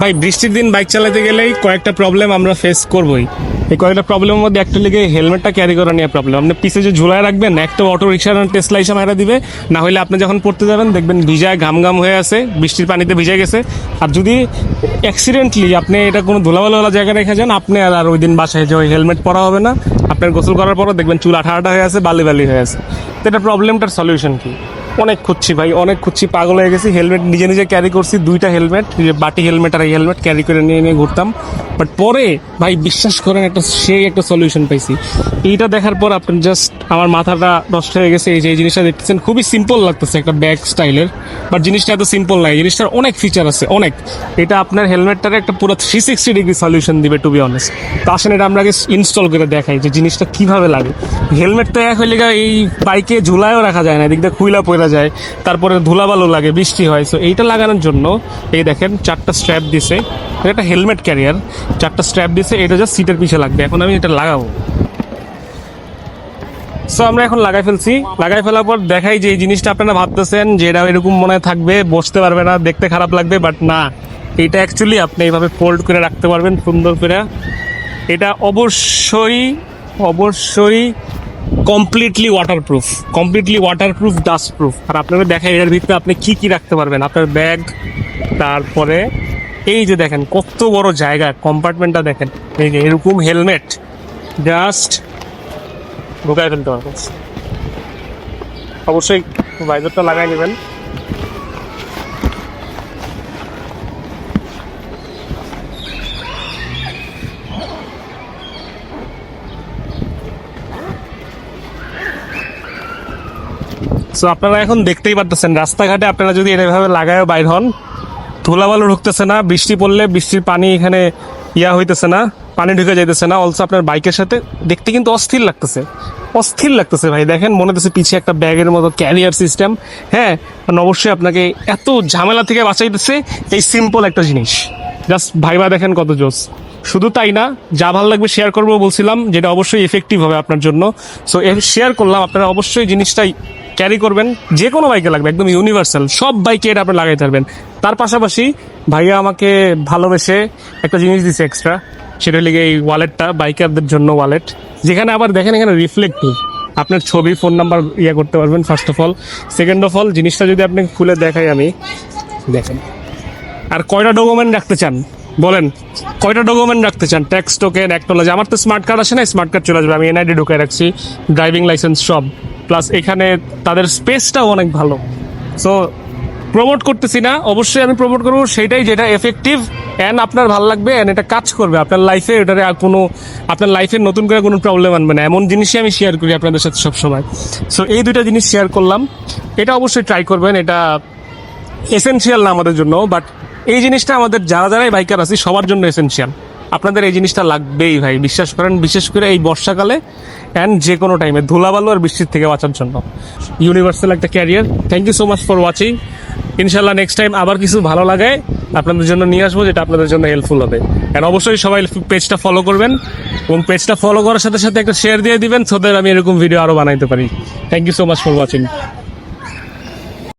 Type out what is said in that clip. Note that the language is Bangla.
ভাই, বৃষ্টির দিন বাইক চালাতে গেলেই কয়েকটা প্রবলেম আমরা ফেস করবই। এই কয়েকটা প্রবলেমের মধ্যে একটা লিগে হেলমেটটা ক্যারি করা নিয়ে প্রবলেম আপনি পিছে যে ঝুলায় রাখবেন একটা অটো রিক্সা টেসলা এসে মারা দিবে, না হলে আপনি যখন পড়তে যাবেন, দেখবেন ভিজায় ঘাম ঘাম হয়ে আছে, বৃষ্টির পানিতে ভিজে গেছে। আর যদি অ্যাক্সিডেন্টলি আপনি এটা কোনো ধুলাবালা জায়গায় রেখে যান, আপনি আর আর ওই দিন বাসায় যে ওই হেলমেট পরা হবে না। আপনার গোসল করার পরও দেখবেন চুল আঠা আঠা হয়ে আছে বালি বালি হয়ে আছে। তো এটা প্রবলেমটার সলিউশন কি? অনেক খুঁজছি ভাই, অনেক খুঁজছি, পাগল হয়ে গেছি। হেলমেট নিজে নিজে ক্যারি করছি, দুইটা হেলমেট বাটি হেলমেট আর এই হেলমেট ক্যারি করে নিয়ে নিয়ে ঘুরতাম। বাট পরে, ভাই, বিশ্বাস করেন, একটা সেই একটা সলিউশন পাইছি। এইটা দেখার পর আপনি জাস্ট আমার মাথাটা নষ্ট হয়ে গেছে, এই যে, এই জিনিসটা দেখতেছেন, খুবই সিম্পল লাগতেছে একটা ব্যাগ স্টাইলের বাট জিনিসটা এত সিম্পল না এই জিনিসটার অনেক ফিচার আছে, অনেক। এটা আপনার হেলমেটটার একটা পুরো থ্রি সিক্সটি ডিগ্রি সলিউশন দিবে টু বি অনেস্ট তো আসেন, এটা আমরা আগে ইনস্টল করে দেখাই যে জিনিসটা কীভাবে লাগে। হেলমেট তো এক হইলে এই বাইকে ঝুলায়ও রাখা যায় না, এদিক দিয়ে খুইলা পড়া যায়, তারপরে ধুলাবালু লাগে, বৃষ্টি হয়। সো এইটা লাগানোর জন্য এই দেখেন, চারটা স্ট্র্যাপ দিছে। একটা হেলমেট ক্যারিয়ার চারটা স্ট্র্যাপ দিছে, এটা জাস্ট সিটের পিছে লাগবে। এখন আমি এটা লাগাবো। সো আমরা এখন লাগাই ফেলছি। লাগাই ফেলার পর দেখাই যে এই জিনিসটা আপনারা ভাবতেছেন যে এটা এরকম মনে থাকবে, বসতে পারবে না, দেখতে খারাপ লাগবে বাট না। এটা অ্যাকচুয়ালি আপনি এইভাবে ফোল্ড করে রাখতে পারবেন, সুন্দর করে। এটা অবশ্যই অবশ্যই completely waterproof completely waterproof dust proof আর আপনাকে দেখেন এর ভিতরে আপনি কি কি রাখতে পারবেন? আপনার ব্যাগ তারপরে এই যে দেখেন, কত বড় জায়গা কম্পার্টমেন্টটা দেখেন। এই যে এরকম হেলমেট জাস্ট ঢুকায় ফেলতে পারবেন। অবশ্যই ভাইজারটা লাগাই নেবেন। সো আপনারা এখন দেখতেই পারতেছেন, রাস্তাঘাটে আপনারা যদি এভাবে লাগায় বাইর হন, ধুলাবালু ঢুকতেছে না, বৃষ্টি পড়লে বৃষ্টির পানি এখানে ইয়া হইতেছে না, পানি ঢুকে যাইতেছে না অলসো আপনার বাইকের সাথে দেখতে কিন্তু অস্থির লাগতেছে অস্থির লাগতেছে ভাই। দেখেন, মনে হচ্ছে পিছিয়ে একটা ব্যাগের মতো ক্যারিয়ার সিস্টেম হ্যাঁ? অবশ্যই আপনাকে এত ঝামেলা থেকে বাঁচাইতেছে এই সিম্পল একটা জিনিস। জাস্ট ভাইবা দেখেন কত জোস। শুধু তাই না, যা ভালো লাগবে শেয়ার করব বলছিলাম, যেটা অবশ্যই এফেক্টিভ হবে আপনার জন্য। সো শেয়ার করলাম, আপনারা অবশ্যই জিনিসটাই ক্যারি করবেন যে কোনো বাইকে লাগবে, একদম ইউনিভার্সাল সব বাইকে এটা আপনি লাগাই পারবেন। তার পাশাপাশি ভাইয়া আমাকে ভালোবেসে একটা জিনিস দিছে এক্সট্রা সেটা হলে এই ওয়ালেটটা বাইকারদের জন্য ওয়ালেট যেখানে আবার দেখেন এখানে রিফ্লেক্টিভ আপনার ছবি ফোন নাম্বার ইয়ে করতে পারবেন first of all second of all জিনিসটা যদি আপনি খুলে দেখাই আমি, দেখেন। আর কয়টা ডকুমেন্ট রাখতে চান? বলেন, কয়টা ডকুমেন্ট রাখতে চান? ট্যাক্স টোকেন অ্যাকনোলজি আমার তো স্মার্ট কার্ড আছে না স্মার্ট কার্ড চলে আসবে। আমি এনআইডি ঢুকে রাখছি ড্রাইভিং লাইসেন্স সব। প্লাস এখানে তাদের স্পেসটাও অনেক ভালো। সো প্রমোট করতেছি না। অবশ্যই আমি প্রমোট করব। সেটাই যেটা এফেক্টিভ অ্যান্ড আপনার ভালো লাগবে অ্যান্ড এটা কাজ করবে। আপনার লাইফে এটারে আর কোনো, আপনার লাইফের নতুন করে কোনো প্রবলেম আনবে না। এমন জিনিসই আমি শেয়ার করি আপনাদের সাথে সবসময়। সো এই দুইটা জিনিস শেয়ার করলাম। এটা অবশ্যই ট্রাই করবেন। এটা এসেনশিয়াল না আমাদের জন্য বাট এই জিনিসটা আমাদের যারা যারাই বাইকার আছি, সবার জন্য এসেনশিয়াল আপনাদের এই জিনিসটা লাগবেই ভাই, বিশ্বাস করেন। বিশেষ করে এই বর্ষাকালে অ্যান্ড যে কোনো টাইমে ধুলাবালু আর বৃষ্টির থেকে বাঁচার জন্য। ইউনিভার্সাল একটা career thank you so much for watching ইনশাল্লাহ নেক্সট টাইম আবার কিছু ভালো লাগায় আপনাদের জন্য নিয়ে আসব, যেটা আপনাদের জন্য হেল্পফুল হবে। অ্যান্ড অবশ্যই সবাই পেজটা ফলো করবেন এবং পেজটা ফলো করার সাথে সাথে একটা শেয়ার দিয়ে দিবেন সোদের আমি এরকম ভিডিও আরও বানাইতে পারি। Thank you so much for watching